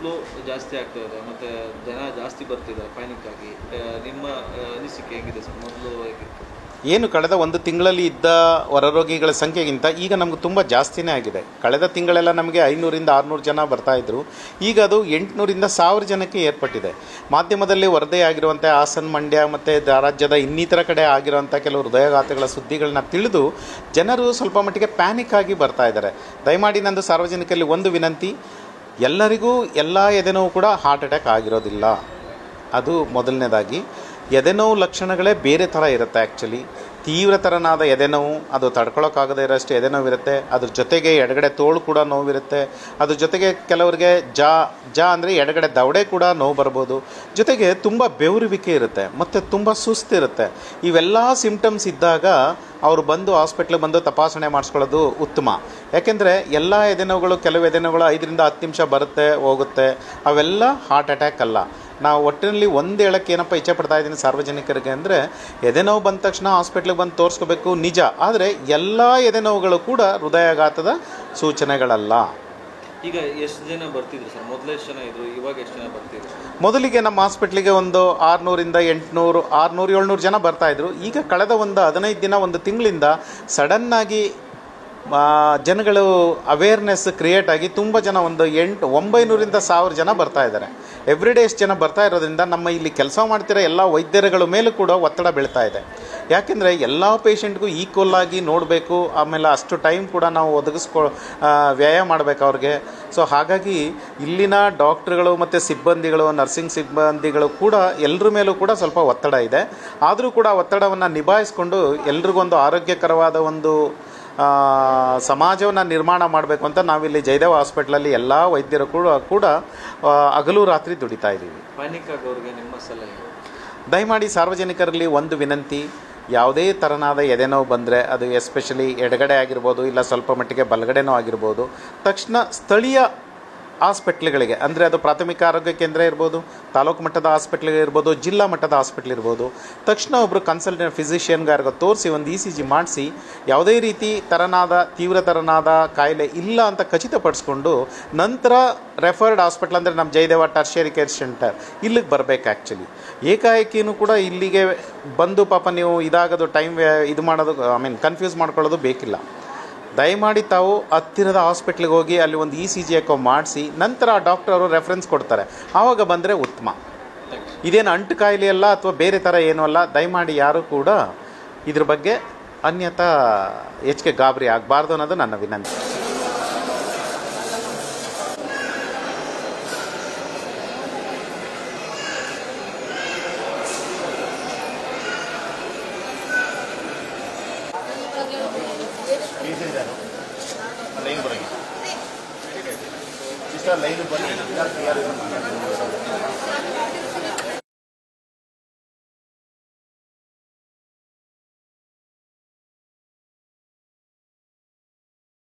Flow ಜಾಸ್ತಿ ಆಗ್ತಾ ಇದೆ, ಮತ್ತು ಜನ ಜಾಸ್ತಿ ಬರ್ತಿದ್ದಾರೆ ಪಯಣಕ್ಕಾಗಿ ನಿಮ್ಮ ಅನಿಸಿಕೆ ಹೇಗಿದೆ ಸರ್? ಮೊದಲು ಏನು ಕಳೆದ ಒಂದು ತಿಂಗಳಲ್ಲಿ ಇದ್ದ ಹೊರರೋಗಿಗಳ ಸಂಖ್ಯೆಗಿಂತ ಈಗ ನಮ್ಗೆ ತುಂಬ ಜಾಸ್ತಿನೇ ಆಗಿದೆ. ಕಳೆದ ತಿಂಗಳೆಲ್ಲ ನಮಗೆ ಐನೂರಿಂದ ಆರುನೂರು ಜನ ಬರ್ತಾ ಇದ್ರು. ಈಗ ಅದು ಎಂಟುನೂರಿಂದ ಸಾವಿರ ಜನಕ್ಕೆ ಏರ್ಪಟ್ಟಿದೆ. ಮಾಧ್ಯಮದಲ್ಲಿ ವರದಿ ಆಗಿರುವಂಥ ಹಾಸನ್ ಮಂಡ್ಯ ಮತ್ತು ರಾಜ್ಯದ ಇನ್ನಿತರ ಕಡೆ ಆಗಿರುವಂಥ ಕೆಲವು ಹೃದಯಘಾತಗಳ ಸುದ್ದಿಗಳನ್ನ ತಿಳಿದು ಜನರು ಸ್ವಲ್ಪ ಮಟ್ಟಿಗೆ ಪ್ಯಾನಿಕ್ ಆಗಿ ಬರ್ತಾ ಇದ್ದಾರೆ. ದಯಮಾಡಿ ನಂದು ಸಾರ್ವಜನಿಕರಲ್ಲಿ ಒಂದು ವಿನಂತಿ ಎಲ್ಲರಿಗೂ ಎಲ್ಲ ಎದೆನೋವು ಕೂಡ ಹಾರ್ಟ್ ಅಟ್ಯಾಕ್ ಆಗಿರೋದಿಲ್ಲ. ಅದು ಮೊದಲನೇದಾಗಿ. ಎದೆನೋವು ಲಕ್ಷಣಗಳೇ ಬೇರೆ ಥರ ಇರುತ್ತೆ ಆ್ಯಕ್ಚುಲಿ ತೀವ್ರತರನಾದ ಎದೆನೋವು, ಅದು ತಡ್ಕೊಳಕ್ಕಾಗದೇ ಇರೋಷ್ಟು ಎದೆನೋವು ಇರುತ್ತೆ. ಅದ್ರ ಜೊತೆಗೆ ಎಡಗಡೆ ತೋಳು ಕೂಡ ನೋವಿರುತ್ತೆ ಅದ್ರ ಜೊತೆಗೆ ಕೆಲವರಿಗೆ ಜಾ ಜಾ ಅಂದರೆ ಎಡಗಡೆ ದವಡೆ ಕೂಡ ನೋವು ಬರ್ಬೋದು. ಜೊತೆಗೆ ತುಂಬ ಬೆವರುವಿಕೆ ಇರುತ್ತೆ, ಮತ್ತು ತುಂಬ ಸುಸ್ತಿರುತ್ತೆ ಇವೆಲ್ಲ ಸಿಂಪ್ಟಮ್ಸ್ ಇದ್ದಾಗ ಅವರು ಬಂದು ಹಾಸ್ಪಿಟ್ಲಿಗೆ ಬಂದು ತಪಾಸಣೆ ಮಾಡಿಸ್ಕೊಳ್ಳೋದು ಉತ್ತಮ. ಯಾಕೆಂದರೆ ಎಲ್ಲ ಎದೆನೋವುಗಳು, ಕೆಲವು ಎದೆನೋವುಗಳು ಐದರಿಂದ ಹತ್ತು ನಿಮಿಷ ಬರುತ್ತೆ, ಹೋಗುತ್ತೆ. ಅವೆಲ್ಲ ಹಾರ್ಟ್ ಅಟ್ಯಾಕ್ ಅಲ್ಲ. ನಾವು ಒಟ್ಟಿನಲ್ಲಿ ಒಂದು ಹೇಳಕ್ಕೆ ಏನಪ್ಪ ಇಚ್ಛೆ ಪಡ್ತಾ ಇದ್ದೀನಿ ಸಾರ್ವಜನಿಕರಿಗೆ ಅಂದರೆ ಎದೆನೋವು ಬಂದ ತಕ್ಷಣ ಹಾಸ್ಪಿಟ್ಲಿಗೆ ಬಂದು ತೋರಿಸ್ಕೋಬೇಕು ನಿಜ. ಆದರೆ ಎಲ್ಲ ಎದೆನೋವುಗಳು ಕೂಡ ಹೃದಯಾಘಾತದ ಸೂಚನೆಗಳಲ್ಲ. ಈಗ ಎಷ್ಟು ಜನ ಬರ್ತಿದ್ರು ಸರ್? ಮೊದಲು ಎಷ್ಟು ಜನ ಇದ್ರು? ಇವಾಗ ಎಷ್ಟು ಜನ ಬರ್ತಿದ್ರು? ಮೊದಲಿಗೆ ನಮ್ಮ ಹಾಸ್ಪಿಟ್ಲಿಗೆ ಒಂದು ಆರುನೂರಿಂದ ಎಂಟುನೂರು ಆರುನೂರು ಏಳ್ನೂರು ಜನ ಬರ್ತಾಯಿದ್ರು ಈಗ ಕಳೆದ ಒಂದು ಹದಿನೈದು ದಿನ ಒಂದು ತಿಂಗಳಿಂದ ಸಡನ್ನಾಗಿ ಜನಗಳು ಅವೇರ್ನೆಸ್ ಕ್ರಿಯೇಟ್ ಆಗಿ ತುಂಬ ಜನ ಒಂದು ಎಂಟು, ಒಂಬೈನೂರಿಂದ ಸಾವಿರ ಜನ ಬರ್ತಾ ಇದ್ದಾರೆ. ಎವ್ರಿ ಡೇ ಜನ ಬರ್ತಾ ಇರೋದ್ರಿಂದ ನಮ್ಮ ಇಲ್ಲಿ ಕೆಲಸ ಮಾಡ್ತಿರೋ ಎಲ್ಲ ವೈದ್ಯರುಗಳ ಮೇಲೂ ಕೂಡ ಒತ್ತಡ ಬೀಳ್ತಾ ಇದೆ. ಯಾಕೆಂದರೆ ಎಲ್ಲ ಪೇಷಂಟ್ಗೂ ಈಕ್ವಲ್ ಆಗಿ ನೋಡಬೇಕು, ಆಮೇಲೆ ಅಷ್ಟು ಟೈಮ್ ಕೂಡ ನಾವು ಒದಗಿಸ್ಕೊ ವ್ಯಯ ಮಾಡಬೇಕು ಅವ್ರಿಗೆ. ಸೊ ಹಾಗಾಗಿ ಇಲ್ಲಿನ ಡಾಕ್ಟ್ರುಗಳು ಮತ್ತು ಸಿಬ್ಬಂದಿಗಳು ನರ್ಸಿಂಗ್ ಸಿಬ್ಬಂದಿಗಳು ಕೂಡ ಎಲ್ಲರ ಮೇಲೂ ಕೂಡ ಸ್ವಲ್ಪ ಒತ್ತಡ ಇದೆ. ಆದರೂ ಕೂಡ ಒತ್ತಡವನ್ನು ನಿಭಾಯಿಸ್ಕೊಂಡು ಎಲ್ರಿಗೊಂದು ಆರೋಗ್ಯಕರವಾದ ಒಂದು ಸಮಾಜವನ್ನು ನಿರ್ಮಾಣ ಮಾಡಬೇಕು ಅಂತ ನಾವಿಲ್ಲಿ ಜಯದೇವ ಹಾಸ್ಪಿಟ್ಲಲ್ಲಿ ಎಲ್ಲ ವೈದ್ಯರು ಕೂಡ ಕೂಡ ಹಗಲು ರಾತ್ರಿ ದುಡಿತಾ ಇದ್ದೀವಿ ನಿಮ್ಮ ಸಲಹೆ? ದಯಮಾಡಿ ಸಾರ್ವಜನಿಕರಲ್ಲಿ ಒಂದು ವಿನಂತಿ ಯಾವುದೇ ಥರನಾದ ಎದೆನೋವು ಬಂದರೆ ಅದು ಎಸ್ಪೆಷಲಿ ಎಡಗಡೆ ಆಗಿರ್ಬೋದು ಇಲ್ಲ ಸ್ವಲ್ಪ ಮಟ್ಟಿಗೆ ಬಲಗಡೆನೋ ಆಗಿರ್ಬೋದು ತಕ್ಷಣ ಸ್ಥಳೀಯ ಹಾಸ್ಪಿಟ್ಲ್ಗಳಿಗೆ, ಅಂದರೆ ಅದು ಪ್ರಾಥಮಿಕ ಆರೋಗ್ಯ ಕೇಂದ್ರ ಇರ್ಬೋದು, ತಾಲೂಕು ಮಟ್ಟದ ಹಾಸ್ಪಿಟ್ಲ್ ಇರ್ಬೋದು, ಜಿಲ್ಲಾ ಮಟ್ಟದ ಹಾಸ್ಪಿಟ್ಲ್ ಇರ್ಬೋದು, ತಕ್ಷಣ ಒಬ್ಬರು ಕನ್ಸಲ್ಟೆಂಟ್ ಫಿಸಿಷಿಯನ್ಗಾರ್ಗ ತೋರಿಸಿ ಒಂದು ಇ ಸಿ ಜಿ ಮಾಡಿಸಿ, ಯಾವುದೇ ರೀತಿ ತರನಾದ, ತೀವ್ರ ತರನಾದ ಕಾಯಿಲೆ ಇಲ್ಲ ಅಂತ ಖಚಿತಪಡಿಸ್ಕೊಂಡು ನಂತರ ರೆಫರ್ಡ್ ಹಾಸ್ಪಿಟ್ಲ್ ಅಂದರೆ ನಮ್ಮ ಜಯದೇವ ಟರ್ಷಿಯರಿ ಕೇರ್ ಸೆಂಟರ್ ಇಲ್ಲಿಗೆ ಬರಬೇಕು ಆ್ಯಕ್ಚುಲಿ ಏಕಾಏಕಿನೂ ಕೂಡ ಇಲ್ಲಿಗೆ ಬಂದು ಪಾಪ ನೀವು ಇದಾಗೋದು ಟೈಮ್ ಇದು ಮಾಡೋದು ಐ ಮೀನ್ ಕನ್ಫ್ಯೂಸ್ ಮಾಡ್ಕೊಳ್ಳೋದು ಬೇಕಿಲ್ಲ. ದಯಮಾಡಿ ತಾವು ಹತ್ತಿರದ ಹಾಸ್ಪಿಟ್ಲಿಗೆ ಹೋಗಿ ಅಲ್ಲಿ ಒಂದು ಇ ಸಿ ಜಿ ಎಕೋ ಮಾಡಿಸಿ, ನಂತರ ಡಾಕ್ಟರ್ ಅವರು ರೆಫರೆನ್ಸ್ ಕೊಡ್ತಾರೆ. ಆವಾಗ ಬಂದರೆ ಉತ್ತಮ. ಇದೇನು ಅಂಟು ಕಾಯಿಲೆ ಅಲ್ಲ ಅಥವಾ ಬೇರೆ ಥರ ಏನೂ ಅಲ್ಲ, ದಯಮಾಡಿ ಯಾರು ಕೂಡ ಇದ್ರ ಬಗ್ಗೆ ಅನ್ಯತಾ ಹೆಚ್ಚಿಗೆ ಗಾಬರಿ ಆಗಬಾರ್ದು ಅನ್ನೋದು ನನ್ನ ವಿನಂತಿ. ಡೀಸೆಂಟರು ಲೈನ್ ಬರೋಗಿ ಇಷ್ಟ ಲೈನ್ ಬನ್ನಿ ಕ್ಲಿಯರ್